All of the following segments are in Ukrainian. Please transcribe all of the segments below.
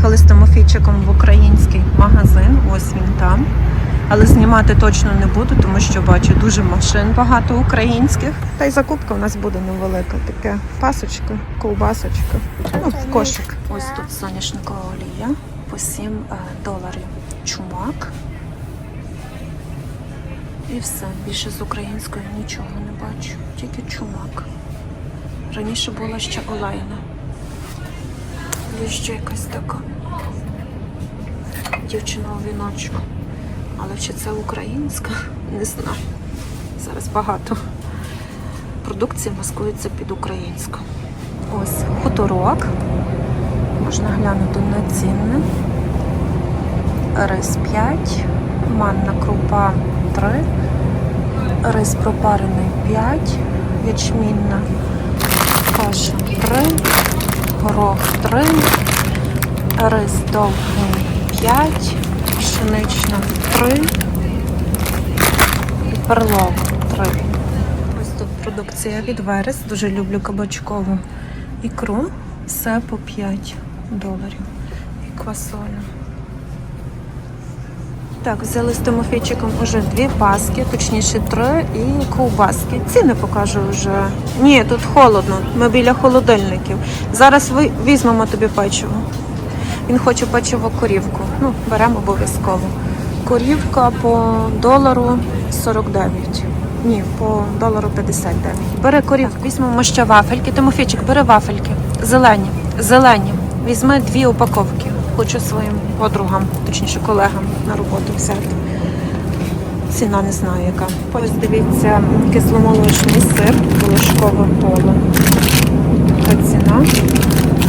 Заїхали з Тимофійчиком в український магазин, ось він там. Але знімати точно не буду, тому що бачу дуже машин багато українських. Та й закупка у нас буде невелика. Таке пасочка, ковбасочка. Ну, кошик. Ось тут соняшникова олія по 7 е, доларів. Чумак. І все. Більше з української нічого не бачу. Тільки чумак. Раніше була ще олейна. Є ще якась така дівчина у віночку. Але чи це українська? Не знаю. Зараз багато продукції маскується під українську. Ось хуторок. Можна глянути на ціни. Рис 5, манна крупа 3, рис пропарений 5, ячмінна каша 3, горох 3, рис довгий 5, пшенична 3 і перлов 3. Ось тут продукція від Верес. Дуже люблю кабачкову ікру. Все по 5 доларів. І квасоля. Так, взяли з Тимофійчиком уже дві паски, точніше три і ковбаски. Ціни покажу вже. Ні, тут холодно. Ми біля холодильників. Зараз ви візьмемо тобі печиво. Він хоче печиво корівку. Ну, беремо обов'язково. Корівка по долару 49. Ні, по долару 59. Бери корівку. Візьмемо ще вафельки. Тимофійчик, бери вафельки. Зелені. Зелені. Візьми дві упаковки. Хочу своїм подругам, точніше колегам на роботу взяти. Ціна не знаю яка. Ось дивіться, кисломолочний сир, волошкове поле. Така ціна.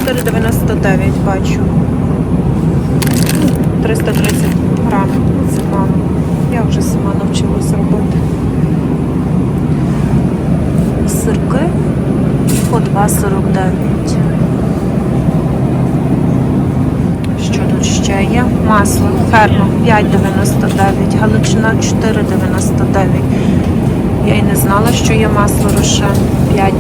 4,99 бачу. 330 грамів. Це. Я вже сама навчилась робити. Сирки по 2,49. Що тут ще є? Масло ферма 5,99, галичина 4,99. Я й не знала, що є масло Рошен 5,99.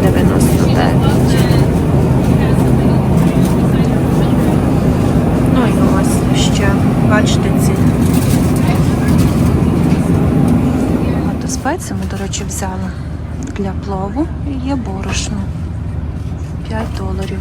Ну і ось ще, бачите, ці. Багато спецій ми, до речі, взяли для плову. І є борошно. 5 доларів.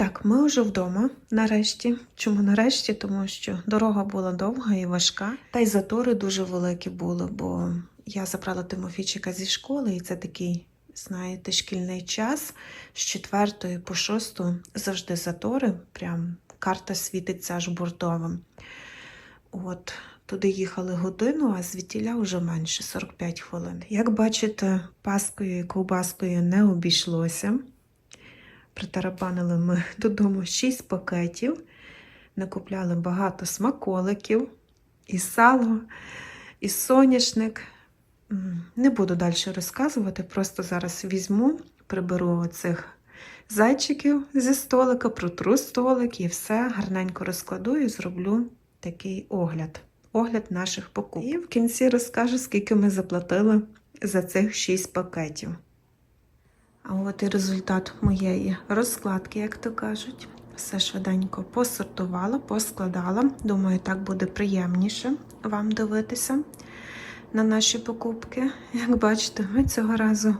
Так, ми вже вдома нарешті. Чому нарешті? Тому що дорога була довга і важка, та й затори дуже великі були, бо я забрала Тимофійчика зі школи, і це такий, знаєте, шкільний час з 4 по 6 завжди затори. Прям карта світиться аж бордовим. От. Туди їхали годину, а звідтіля вже менше 45 хвилин. Як бачите, паскою і ковбаскою не обійшлося. Притарабанили ми додому 6 пакетів, накупляли багато смаколиків, і сало, і соняшник. Не буду далі розказувати, просто зараз візьму, приберу оцих зайчиків зі столика, протру столик і все гарненько розкладу і зроблю такий огляд. Огляд наших покупок. І в кінці розкажу, скільки ми заплатили за цих 6 пакетів. А от і результат моєї розкладки, як то кажуть. Все швиденько посортувала, поскладала. Думаю, так буде приємніше вам дивитися на наші покупки. Як бачите, ми цього разу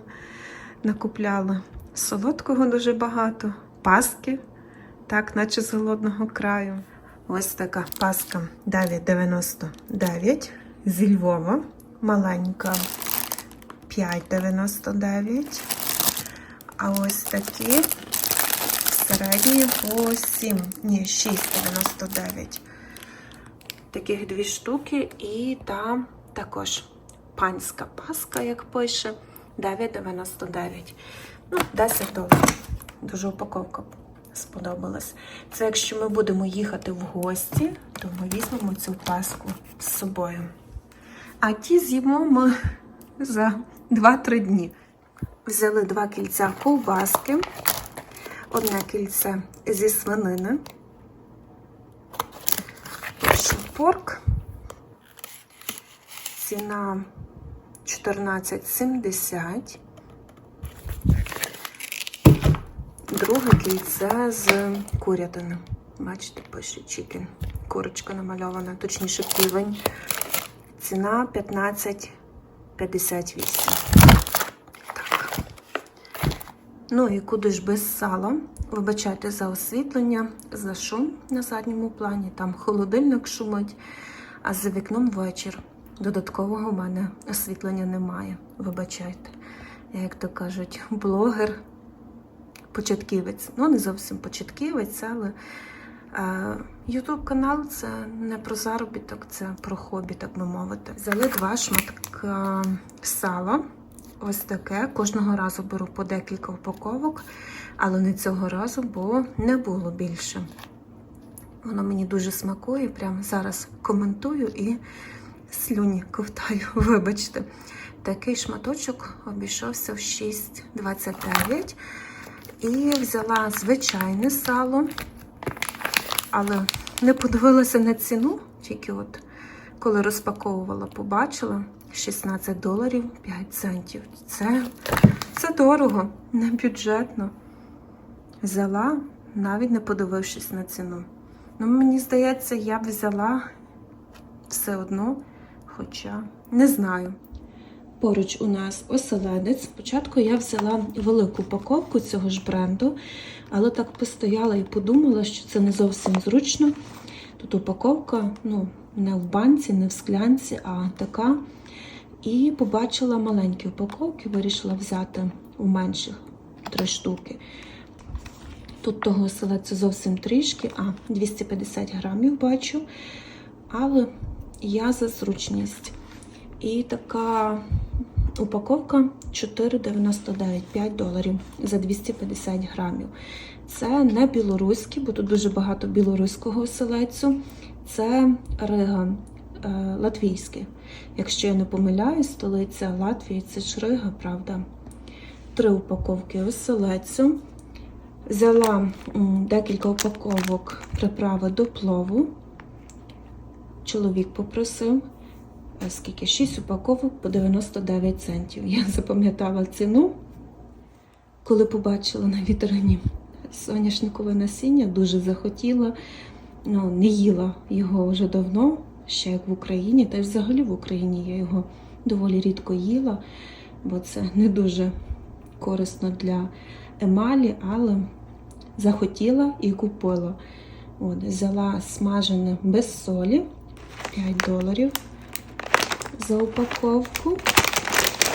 накупляли солодкого дуже багато, паски, так, наче з голодного краю. Ось така паска 9,99 зі Львова. Маленька 5,99. А ось такі середні по 7, ні, 6,99. Таких дві штуки, і там також панська паска, як пише, 9,99. Ну, 10 доларів. Дуже упаковка сподобалась. Це якщо ми будемо їхати в гості, то ми візьмемо цю паску з собою. А ті з'їмо ми за 2-3 дні. Взяли два кільця ковбаски, одне кільце зі свинини, порк, ціна 14,70, Друге кільце з курятини. Бачите, пише чікен. Курочка намальована, точніше півень. Ціна 15,58. Ну і куди ж без сала? Вибачайте за освітлення, за шум на задньому плані. Там холодильник шумить, а за вікном вечір. Додаткового в мене освітлення немає. Вибачайте. Як то кажуть, блогер, початківець. Ну, не зовсім початківець, але Ютуб канал це не про заробіток, це про хобі, так би мовити. Взяли два шматка сала. Ось таке. Кожного разу беру по декілька упаковок, але не цього разу, бо не було більше. Воно мені дуже смакує. Прямо зараз коментую і слюні ковтаю, вибачте. Такий шматочок обійшовся в 6,29. І взяла звичайне сало, але не подивилася на ціну, тільки от коли розпаковувала, побачила 16 доларів 5 центів. Це, це дорого, не бюджетно. Взяла, навіть не подивившись на ціну. Ну, мені здається, я б взяла все одно, хоча не знаю. Поруч у нас оселедець. Спочатку я взяла велику упаковку цього ж бренду, але так постояла і подумала, що це не зовсім зручно. Тут упаковка ну, не в банці, не в склянці, а така. І побачила маленькі упаковки, вирішила взяти у менших три штуки. Тут того оселедця зовсім трішки, а 250 грамів бачу. Але я за зручність. І така упаковка 4,99 5 доларів за 250 грамів. Це не білоруські, бо тут дуже багато білоруського оселедцю. Це рига латвійське. Якщо я не помиляюсь, столиця Латвії це ж рига, правда? Три упаковки оселедцю. Взяла декілька упаковок приправи до плову. Чоловік попросив е, скільки? 6 упаковок по 99 центів. Я запам'ятала ціну, коли побачила на вітрині соняшникове насіння, дуже захотіла. Ну, не їла його вже давно, ще як в Україні, та й взагалі в Україні я його доволі рідко їла, бо це не дуже корисно для емалі, але захотіла і купила. От, взяла смажене без солі 5 доларів за упаковку.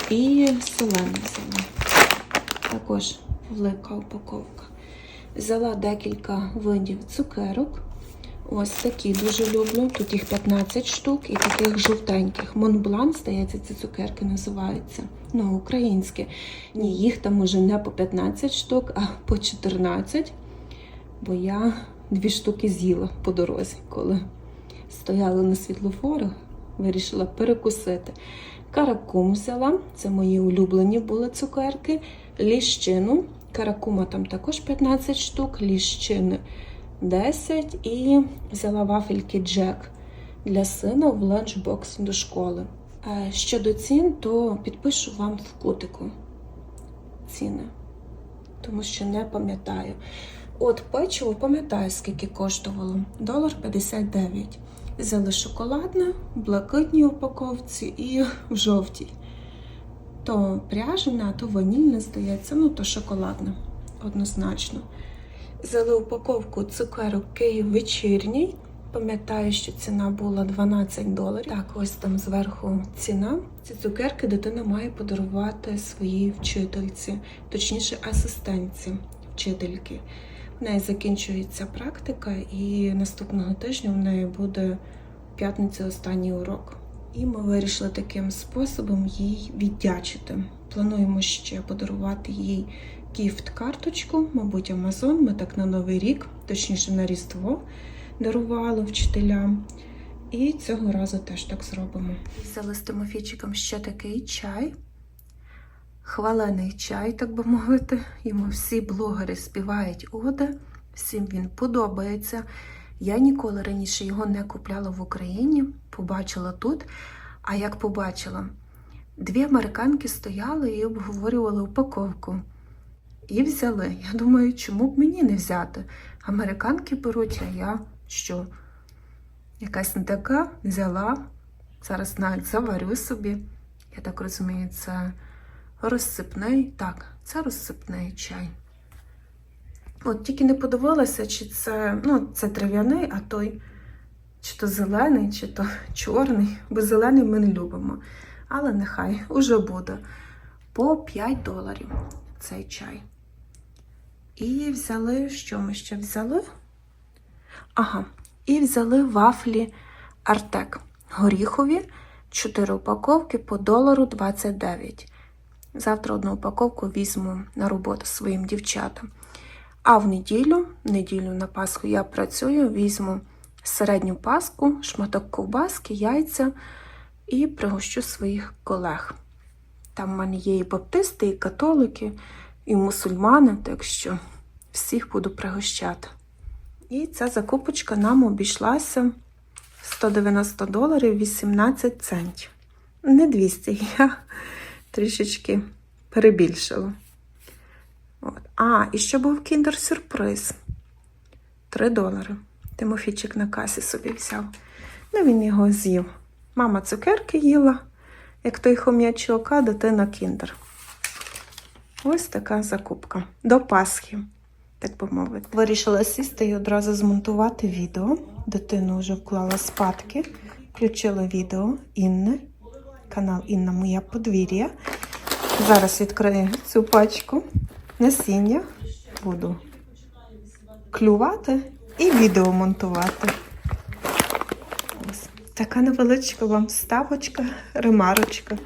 І солене взяла. Також велика упаковка. Взяла декілька видів цукерок. Ось такі дуже люблю. Тут їх 15 штук і таких жовтеньких. Монблан, здається, ці цукерки називаються. Ну, українські. Ні, їх там уже не по 15 штук, а по 14. Бо я дві штуки з'їла по дорозі, коли стояла на світлофорах, вирішила перекусити. Каракум взяла, це мої улюблені були цукерки, ліщину. Каракума там також 15 штук, ліщини 10 і взяла вафельки Джек для сина в ланчбокс до школи. А щодо цін, то підпишу вам в кутику ціни, тому що не пам'ятаю. От печиво, пам'ятаю, скільки коштувало. Долар 59. Взяли шоколадне, в блакитній упаковці і в жовтій. То пряжене, а то ванільне, здається, ну то шоколадне, однозначно. Взяли упаковку цукерок Київ вечірній. Пам'ятаю, що ціна була 12 доларів. Так, ось там зверху ціна. Ці цукерки дитина має подарувати своїй вчительці, точніше, асистентці вчительки. В неї закінчується практика, і наступного тижня в неї буде в п'ятницю останній урок. І ми вирішили таким способом їй віддячити. Плануємо ще подарувати їй гіфт-карточку, мабуть, Амазон. Ми так на Новий рік, точніше на Різдво, дарували вчителям. І цього разу теж так зробимо. Взяли з Тимофійчиком ще такий чай. Хвалений чай, так би мовити. Йому всі блогери співають оди, всім він подобається. Я ніколи раніше його не купляла в Україні, побачила тут. А як побачила, дві американки стояли і обговорювали упаковку. І взяли. Я думаю, чому б мені не взяти? Американки беруть, а я що? Якась не така взяла. Зараз навіть заварю собі. Я так розумію, це розсипний. Так, це розсипний чай. От тільки не подивилася, чи це, ну, це трав'яний, а той чи то зелений, чи то чорний, бо зелений ми не любимо. Але нехай уже буде. По 5 доларів цей чай. І взяли, що ми ще взяли? Ага, і взяли вафлі Артек. Горіхові, 4 упаковки по долару 29. Завтра одну упаковку візьму на роботу своїм дівчатам. А в неділю, неділю на Пасху я працюю, візьму середню паску, шматок ковбаски, яйця і пригощу своїх колег. Там в мене є і баптисти, і католики, і мусульмани, так що всіх буду пригощати. І ця закупочка нам обійшлася 190 доларів 18 центів. Не 200, я трішечки перебільшила. От. А, і ще був кіндер-сюрприз. 3 долари. Тимофійчик на касі собі взяв. Ну, він його з'їв. Мама цукерки їла, як той хом'ячок, а дитина кіндер. Ось така закупка. До Пасхи, так би мовити. Вирішила сісти і одразу змонтувати відео. Дитину вже вклала спадки. Включила відео Інни. Канал Інна Моя подвір'я. Зараз відкрию цю пачку насіння. Буду клювати і відео монтувати. Ось така невеличка вам вставочка, ремарочка